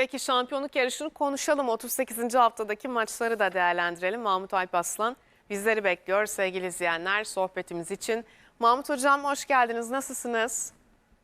Peki şampiyonluk yarışını konuşalım. 38. haftadaki maçları da değerlendirelim. Mahmut Alpaslan bizleri bekliyor sevgili izleyenler sohbetimiz için. Mahmut Hocam hoş geldiniz. Nasılsınız?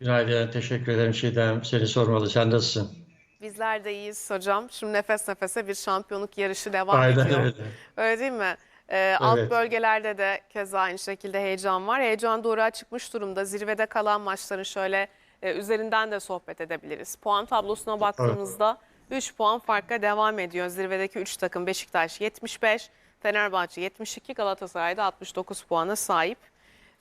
Günaydın, teşekkür ederim Çiğdem. Seni sormalı, sen nasılsın? Bizler de iyiyiz hocam. Şimdi nefes nefese bir şampiyonluk yarışı devam Aynen ediyor. öyle. Öyle değil mi? Ee, Alt Evet. bölgelerde de keza aynı şekilde heyecan var. Heyecan doğruğa çıkmış durumda. Zirvede kalan maçların şöyle e, üzerinden de sohbet edebiliriz. Puan tablosuna baktığımızda 3 puan farkla devam ediyor. Zirvedeki 3 takım Beşiktaş 75, Fenerbahçe 72, Galatasaray da 69 puana sahip.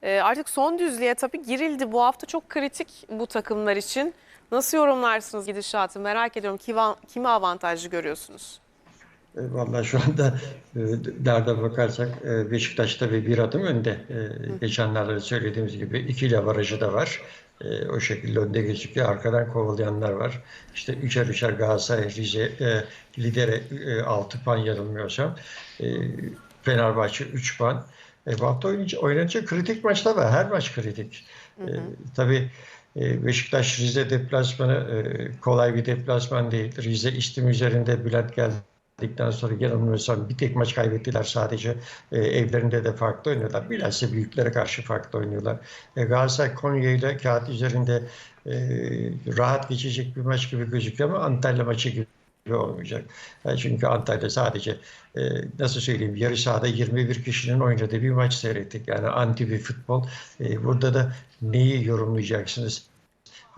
Ee, artık son düzlüğe tabii girildi. Bu hafta çok kritik bu takımlar için. Nasıl yorumlarsınız gidişatı merak ediyorum. Kime avantajlı görüyorsunuz? E, Vallahi şu anda e, nereden bakarsak e, Beşiktaş tabii bir adım önde. E, Geçenlerde söylediğimiz gibi iki avarajı da var. E, O şekilde önde gözüküyor. Arkadan kovalayanlar var. İşte üçer üçer Galatasaray, Rize, e, lidere e, 6 puan yanılmıyorsam. E, Fenerbahçe 3 puan. E, bu hafta oynayınca, oynanacak kritik maçlar var. Her maç kritik. E, tabii e, Beşiktaş Rize deplasmanı e, kolay bir deplasman değil. Rize İstim üzerinde Bülent geldikten sonra yanılmıyorsam bir tek maç kaybettiler sadece. E, evlerinde de farklı oynuyorlar. Bilhassa büyüklere karşı farklı oynuyorlar. E, Galatasaray Konya ile kağıt üzerinde e, rahat geçecek bir maç gibi gözüküyor ama Antalya maçı gibi olmayacak. E, çünkü Antalya sadece e, nasıl söyleyeyim yarı sahada 21 kişinin oynadığı bir maç seyrettik. Yani anti bir futbol. E, burada da neyi yorumlayacaksınız?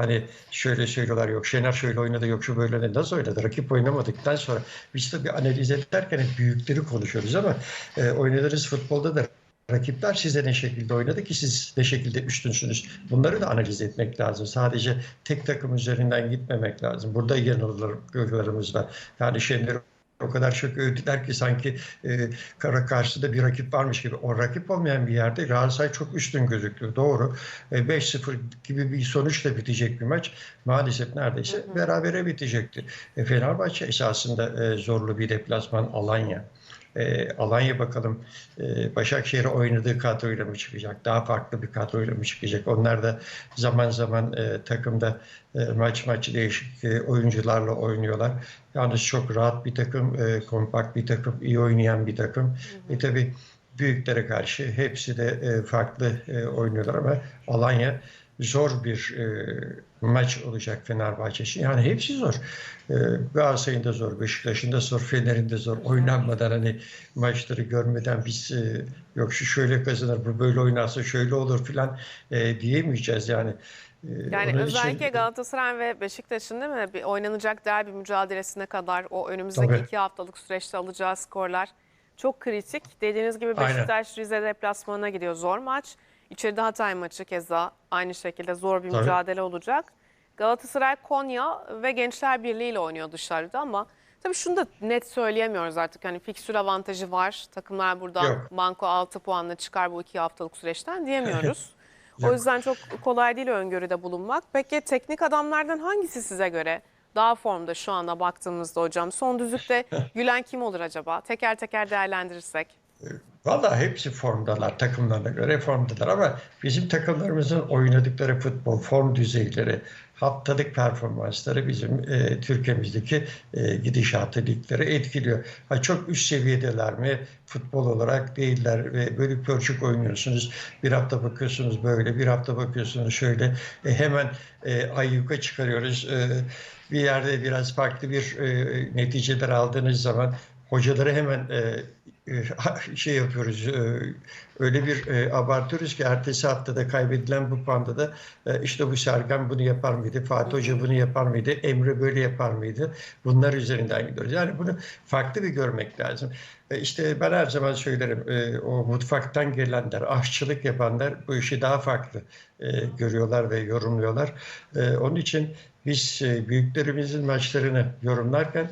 Hani şöyle söylüyorlar yok Şener şöyle oynadı yok şu böyle. Nasıl oynadı? Rakip oynamadıktan sonra biz tabii analiz ederken büyükleri konuşuyoruz ama e, oynadığınız futbolda da rakipler size ne şekilde oynadı ki siz ne şekilde üstünsünüz. Bunları da analiz etmek lazım. Sadece tek takım üzerinden gitmemek lazım. Burada yanılgılarımız var. Yani Şener'i o kadar çok övdüler ki sanki e, kara karşısında bir rakip varmış gibi. O rakip olmayan bir yerde Galatasaray çok üstün gözüktü. Doğru. E, 5-0 gibi bir sonuçla bitecek bir maç. Maalesef neredeyse berabere bitecekti. E, Fenerbahçe esasında e, zorlu bir deplasman Alanya. E, Alanya bakalım e, Başakşehir'e oynadığı kadroyla mı çıkacak? Daha farklı bir kadroyla mı çıkacak? Onlar da zaman zaman e, takımda e, maç maç değişik e, oyuncularla oynuyorlar. Yalnız çok rahat bir takım, e, kompakt bir takım, iyi oynayan bir takım. E tabi büyüklere karşı hepsi de e, farklı e, oynuyorlar ama Alanya zor bir e, maç olacak Fenerbahçe için. Yani hepsi zor. E, Galatasaray'ın da zor, Beşiktaş'ın da zor, Fener'in de zor. Oynanmadan hani maçları görmeden biz e, yok şu şöyle kazanır, bu böyle oynarsa şöyle olur filan e, diyemeyeceğiz yani. E, Yani onun için- özellikle Galatasaray ve Beşiktaş'ın değil mi bir oynanacak derbi mücadelesine kadar o önümüzdeki Tabii. iki haftalık süreçte alacağı skorlar çok kritik. Dediğiniz gibi Aynen. Beşiktaş Rize deplasmanına gidiyor. Zor maç. İçeride Hatay maçı keza aynı şekilde zor bir Tabii. mücadele olacak. Galatasaray Konya ve Gençler Birliği ile oynuyor dışarıda ama tabii şunu da net söyleyemiyoruz artık. Hani fiksür avantajı var. Takımlar buradan Yok. banko 6 puanla çıkar bu iki haftalık süreçten diyemiyoruz. o yüzden çok kolay değil öngörüde bulunmak. Peki teknik adamlardan hangisi size göre daha formda şu anda baktığımızda hocam? Son düzlükte gülen kim olur acaba? Teker teker değerlendirirsek. Valla hepsi formdalar takımlarına göre formdalar ama bizim takımlarımızın oynadıkları futbol form düzeyleri, haftalık performansları bizim e, Türkiye'mizdeki e, gidişatı ligleri etkiliyor. Ha, çok üst seviyedeler mi futbol olarak değiller ve bölük pörçük oynuyorsunuz. Bir hafta bakıyorsunuz böyle, bir hafta bakıyorsunuz şöyle. E, hemen e, ayyuka çıkarıyoruz. E, bir yerde biraz farklı bir e, neticeler aldığınız zaman hocaları hemen e, e, şey yapıyoruz e, öyle bir e, abartıyoruz ki ertesi haftada kaybedilen bu puanda da e, işte bu Sergen bunu yapar mıydı? Fatih Hoca bunu yapar mıydı? Emre böyle yapar mıydı? Bunlar üzerinden gidiyoruz. Yani bunu farklı bir görmek lazım. E, işte ben her zaman söylerim e, o mutfaktan gelenler, aşçılık yapanlar bu işi daha farklı e, görüyorlar ve yorumluyorlar. E, onun için biz e, büyüklerimizin maçlarını yorumlarken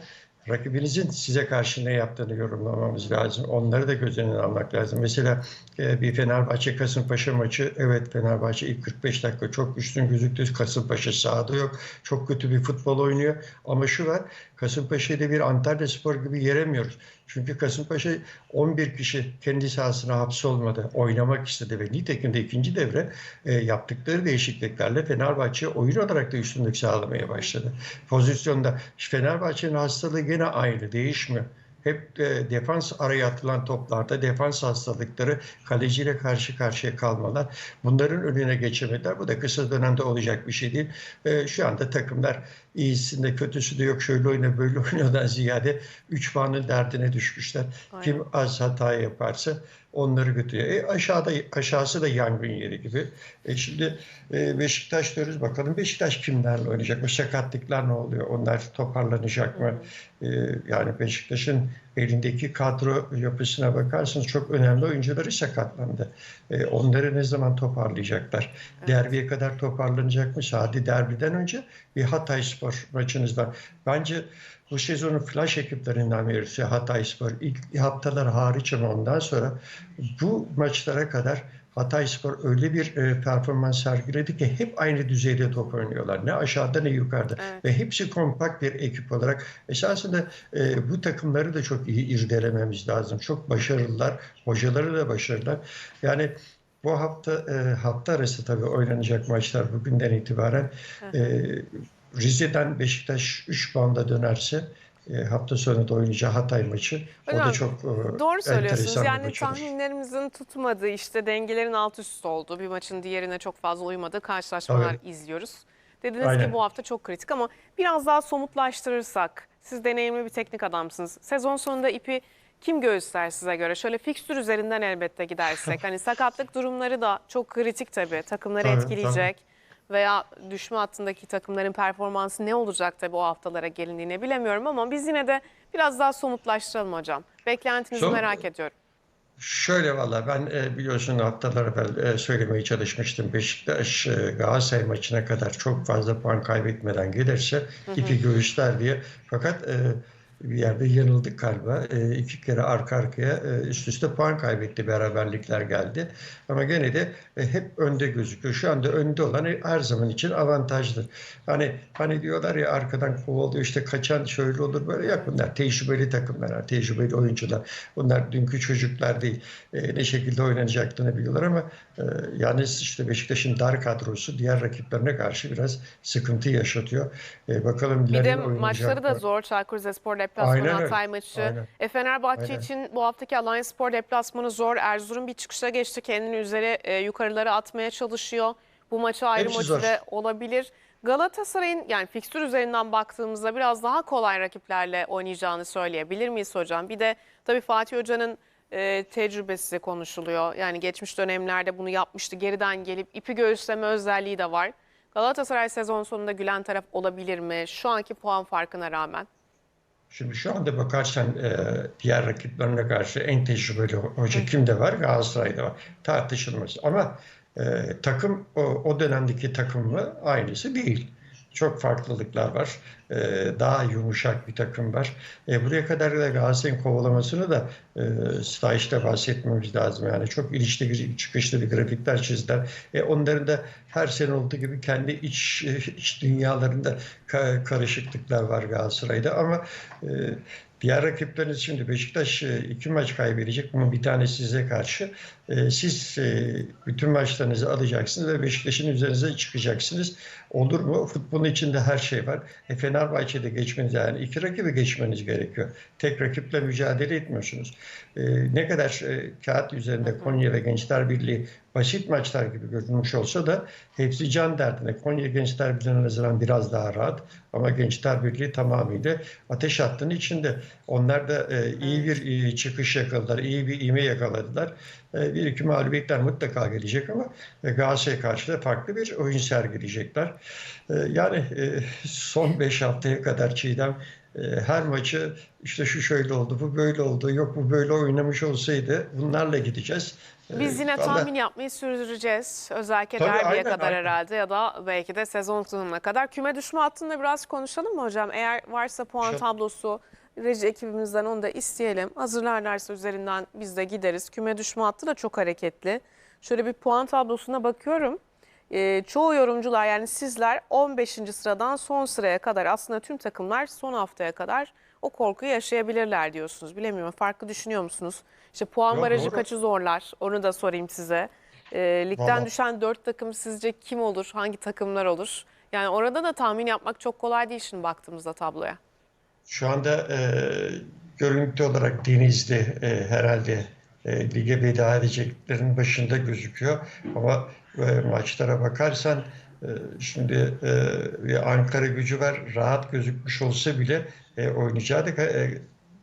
rakibinizin size karşı ne yaptığını yorumlamamız lazım. Onları da göz önüne almak lazım. Mesela e, bir Fenerbahçe Kasımpaşa maçı evet Fenerbahçe ilk 45 dakika çok üstün gözüktü. Kasımpaşa sahada yok. Çok kötü bir futbol oynuyor. Ama şu var Kasımpaşa'yı bir Antalya Spor gibi yeremiyoruz. Çünkü Kasımpaşa 11 kişi kendi sahasına hapsolmadı. Oynamak istedi ve nitekim de ikinci devre e, yaptıkları değişikliklerle Fenerbahçe oyun olarak da üstünlük sağlamaya başladı. Pozisyonda Fenerbahçe'nin hastalığı gene aynı değişmiyor. Hep e, defans araya atılan toplarda defans hastalıkları kaleciyle karşı karşıya kalmalar. Bunların önüne geçemediler. Bu da kısa dönemde olacak bir şey değil. E, şu anda takımlar iyisinde kötüsü de yok şöyle oyna böyle oynadan ziyade 3 puanın derdine düşmüşler. Aynen. Kim az hata yaparsa onları götürüyor. E, aşağıda aşağısı da yangın yeri gibi. E, şimdi e, Beşiktaş diyoruz bakalım Beşiktaş kimlerle oynayacak? Bu sakatlıklar ne oluyor? Onlar toparlanacak mı? E, yani Beşiktaş'ın elindeki kadro yapısına bakarsanız çok önemli oyuncuları sakatlandı. E, onları ne zaman toparlayacaklar? Derbiye kadar toparlanacak mı? Hadi derbiden önce bir Hatay Spor maçınız var. Bence bu sezonun flash ekiplerinden birisi Hatay Spor. İlk haftalar hariç ama ondan sonra bu maçlara kadar Hatay Spor öyle bir e, performans sergiledi ki hep aynı düzeyde top oynuyorlar. Ne aşağıda ne yukarıda. Evet. Ve hepsi kompakt bir ekip olarak. Esasında e, bu takımları da çok iyi irdelememiz lazım. Çok başarılılar. Hocaları da başarılılar. Yani bu hafta e, hafta arası tabii oynanacak maçlar bugünden itibaren e, Rize'den Beşiktaş 3 puanla dönerse hafta sonu da oynayacağı Hatay maçı. o Hocam, da çok e, Doğru söylüyorsunuz. Yani tahminlerimizin tutmadığı, işte dengelerin alt üst olduğu, bir maçın diğerine çok fazla uymadığı karşılaşmalar Tabii. izliyoruz. Dediniz ki Aynen. bu hafta çok kritik ama biraz daha somutlaştırırsak, siz deneyimli bir teknik adamsınız. Sezon sonunda ipi kim göğüsler size göre? Şöyle fikstür üzerinden elbette gidersek. Hani sakatlık durumları da çok kritik tabii. Takımları Tabii, etkileyecek. Veya düşme hattındaki takımların performansı ne olacak tabii o haftalara gelindiğini bilemiyorum ama biz yine de biraz daha somutlaştıralım hocam. Beklentinizi Som- merak ediyorum. Şöyle valla ben e, biliyorsun haftalar evvel e, söylemeye çalışmıştım. Beşiktaş e, Galatasaray maçına kadar çok fazla puan kaybetmeden gelirse ipi göğüsler diye. Fakat e, bir yerde yanıldık galiba. E, iki kere arka arkaya e, üst üste puan kaybetti. Beraberlikler geldi. Ama gene de e, hep önde gözüküyor. Şu anda önde olan her zaman için avantajdır. Hani hani diyorlar ya arkadan kovalıyor işte kaçan şöyle olur böyle yok bunlar tecrübeli takımlar, tecrübeli oyuncular. Bunlar dünkü çocuklar değil. E, ne şekilde oynanacaklarını biliyorlar ama e, yani işte Beşiktaş'ın dar kadrosu diğer rakiplerine karşı biraz sıkıntı yaşatıyor. E, bakalım Bir de maçları da zor. Çaykur Aynen deplasmanı, öyle. Hatay maçı. Aynen. E, Fenerbahçe Aynen. için bu haftaki Alliance Spor deplasmanı zor. Erzurum bir çıkışa geçti. Kendini üzeri e, yukarılara atmaya çalışıyor. Bu maçı ayrı Hepsi motive zor. olabilir. Galatasaray'ın yani fikstür üzerinden baktığımızda biraz daha kolay rakiplerle oynayacağını söyleyebilir miyiz hocam? Bir de tabii Fatih Hoca'nın e, tecrübesi konuşuluyor. Yani geçmiş dönemlerde bunu yapmıştı. Geriden gelip ipi göğüsleme özelliği de var. Galatasaray sezon sonunda gülen taraf olabilir mi? Şu anki puan farkına rağmen. Şimdi şu anda bakarsan e, diğer rakiplerine karşı en tecrübeli hoca kimde var? Galatasaray'da var. Tartışılmaz. Ama e, takım o, o dönemdeki takım mı? Aynısı değil. Çok farklılıklar var. E, daha yumuşak bir takım var. E, buraya kadar da Galatasaray'ın kovalamasını da e, Staj'da bahsetmemiz lazım. Yani çok ilişkili çıkışlı bir grafikler çizdiler. E, onların da her sene olduğu gibi kendi iç, iç dünyalarında ka- karışıklıklar var Galatasaray'da ama e, diğer rakipleriniz şimdi Beşiktaş e, iki maç kaybedecek ama bir tane size karşı. E, siz e, bütün maçlarınızı alacaksınız ve Beşiktaş'ın üzerinize çıkacaksınız. Olur mu? Futbolun içinde her şey var. E, Fenerbahçe'de geçmeniz yani iki rakibi geçmeniz gerekiyor. Tek rakiple mücadele etmiyorsunuz. E, ne kadar e, kağıt üzerinde Konya ve Gençler Birliği basit maçlar gibi görünmüş olsa da hepsi can derdine. Konya Gençler Birliği'ne nazaran biraz daha rahat ama Gençler Birliği tamamıyla ateş hattının içinde. Onlar da e, iyi bir e, çıkış yakaladılar, iyi bir ivme yakaladılar. E, bir iki mağlubiyetler mutlaka gelecek ama e, Galatasaray'a karşı da farklı bir oyun sergileyecekler. E, yani e, son 5 haftaya kadar Çiğdem her maçı işte şu şöyle oldu, bu böyle oldu, yok bu böyle oynamış olsaydı bunlarla gideceğiz. Biz yine vallahi- tahmin yapmayı sürdüreceğiz. Özellikle Tabii, derbiye aynen, kadar aynen. herhalde ya da belki de sezon sonuna kadar. Küme düşme hattında biraz konuşalım mı hocam? Eğer varsa puan Şu- tablosu reji ekibimizden onu da isteyelim. Hazırlarlarsa üzerinden biz de gideriz. Küme düşme hattı da çok hareketli. Şöyle bir puan tablosuna bakıyorum. e, çoğu yorumcular yani sizler 15. sıradan son sıraya kadar aslında tüm takımlar son haftaya kadar o korkuyu yaşayabilirler diyorsunuz. Bilemiyorum farklı düşünüyor musunuz? İşte puan Yok, barajı doğru. kaçı zorlar? Onu da sorayım size. E, ligden Vallahi- düşen 4 takım sizce kim olur? Hangi takımlar olur? Yani orada da tahmin yapmak çok kolay değil şimdi baktığımızda tabloya. Şu anda e, görüntü olarak Denizli e, herhalde e, lige veda edeceklerin başında gözüküyor. Ama e, maçlara bakarsan e, şimdi e, Ankara gücü var. Rahat gözükmüş olsa bile e, oynayacağı da e,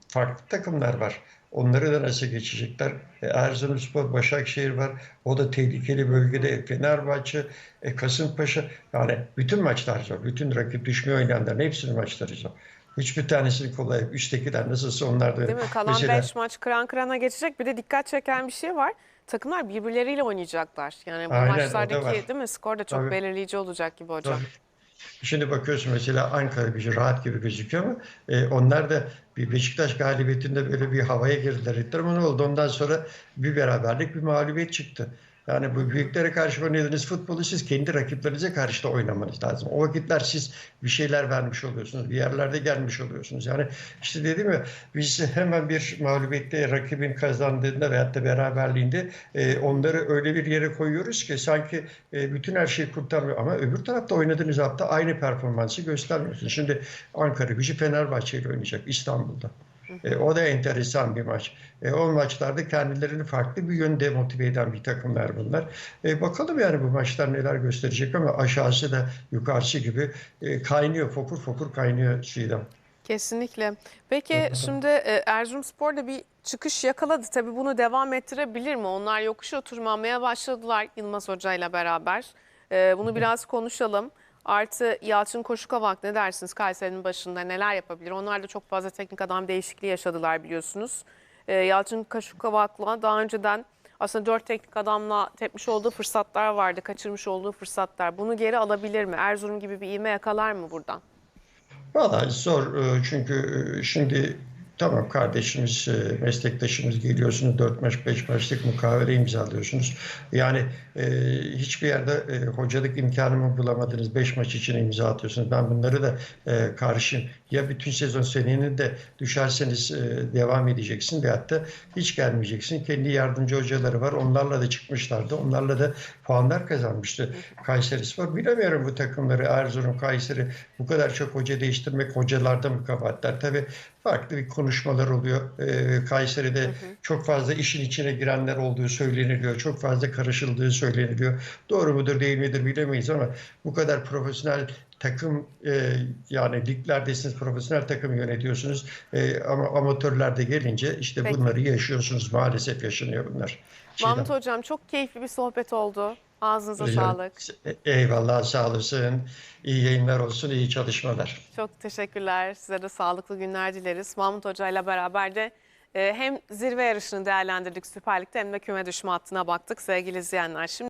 farklı takımlar var. Onları da nasıl geçecekler? E, Erzurumspor, Başakşehir var. O da tehlikeli bölgede. Fenerbahçe, e, Kasımpaşa. Yani bütün maçlar zor. Bütün rakip düşmeye oynayanların hepsinin maçları zor. Hiçbir tanesini kolay. yok. Üsttekiler nasılsa onlar da Değil mi? Kalan mesela 5 maç kıran kırana geçecek. Bir de dikkat çeken bir şey var. Takımlar birbirleriyle oynayacaklar. Yani bu Aynen, maçlardaki değil mi? Skor da çok Tabii. belirleyici olacak gibi hocam. Şimdi bakıyorsun mesela Ankara gücü rahat gibi gözüküyor ama e, onlar da bir Beşiktaş galibiyetinde böyle bir havaya girdiler. ettiler ama ne oldu? Ondan sonra bir beraberlik bir mağlubiyet çıktı. Yani bu büyüklere karşı oynadığınız futbolu siz kendi rakiplerinize karşı da oynamanız lazım. O vakitler siz bir şeyler vermiş oluyorsunuz. Bir yerlerde gelmiş oluyorsunuz. Yani işte dedim ya biz hemen bir mağlubiyette rakibin kazandığında veyahut da beraberliğinde e, onları öyle bir yere koyuyoruz ki sanki e, bütün her şeyi kurtarmıyor. Ama öbür tarafta oynadığınız hafta aynı performansı göstermiyorsunuz. Şimdi Ankara gücü Fenerbahçe ile oynayacak İstanbul'da. E, o da enteresan bir maç. E, o maçlarda kendilerini farklı bir yönde motive eden bir takımlar bunlar. E, bakalım yani bu maçlar neler gösterecek ama aşağısı da yukarısı gibi e, kaynıyor, fokur fokur kaynıyor Çiğdem. Kesinlikle. Peki şimdi e, Erzurumspor da bir çıkış yakaladı. Tabii bunu devam ettirebilir mi? Onlar yokuşa tırmanmaya başladılar Yılmaz Hoca ile beraber. E, bunu biraz konuşalım. Artı Yalçın Koşukavak ne dersiniz Kayseri'nin başında neler yapabilir? Onlar da çok fazla teknik adam değişikliği yaşadılar biliyorsunuz. E, Yalçın Koşukavak'la daha önceden aslında dört teknik adamla tepmiş olduğu fırsatlar vardı, kaçırmış olduğu fırsatlar. Bunu geri alabilir mi? Erzurum gibi bir ivme yakalar mı buradan? Valla zor e, çünkü e, şimdi tamam kardeşimiz, e, meslektaşımız geliyorsunuz 4 maç 5 maçlık mukavele imzalıyorsunuz. Yani e, hiçbir yerde e, hocalık imkanımı bulamadınız 5 maç için imza atıyorsunuz. Ben bunları da e, karşıyım. Ya bütün sezon senenin de düşerseniz e, devam edeceksin veyahut da hiç gelmeyeceksin. Kendi yardımcı hocaları var. Onlarla da çıkmışlardı. Onlarla da puanlar kazanmıştı Kayseri Spor. Bilemiyorum bu takımları Erzurum, Kayseri bu kadar çok hoca değiştirmek hocalarda mı kabahatler? Tabii farklı bir konuşmalar oluyor. Ee, Kayseri'de çok fazla işin içine girenler olduğu söyleniliyor. Çok fazla karışıldığı söyleniliyor. Doğru mudur değil midir bilemeyiz ama bu kadar profesyonel takım e, yani liglerdesiniz profesyonel takım yönetiyorsunuz E, ama amatörlerde gelince işte Peki. bunları yaşıyorsunuz maalesef yaşanıyor bunlar. Mahmut. Hocam çok keyifli bir sohbet oldu. Ağzınıza Rica- sağlık. Eyvallah sağ olasın. İyi yayınlar olsun, iyi çalışmalar. Çok teşekkürler. Size de sağlıklı günler dileriz. Mahmut Hoca ile beraber de e, hem zirve yarışını değerlendirdik Süper Lig'de hem de küme düşme hattına baktık sevgili izleyenler. Şimdi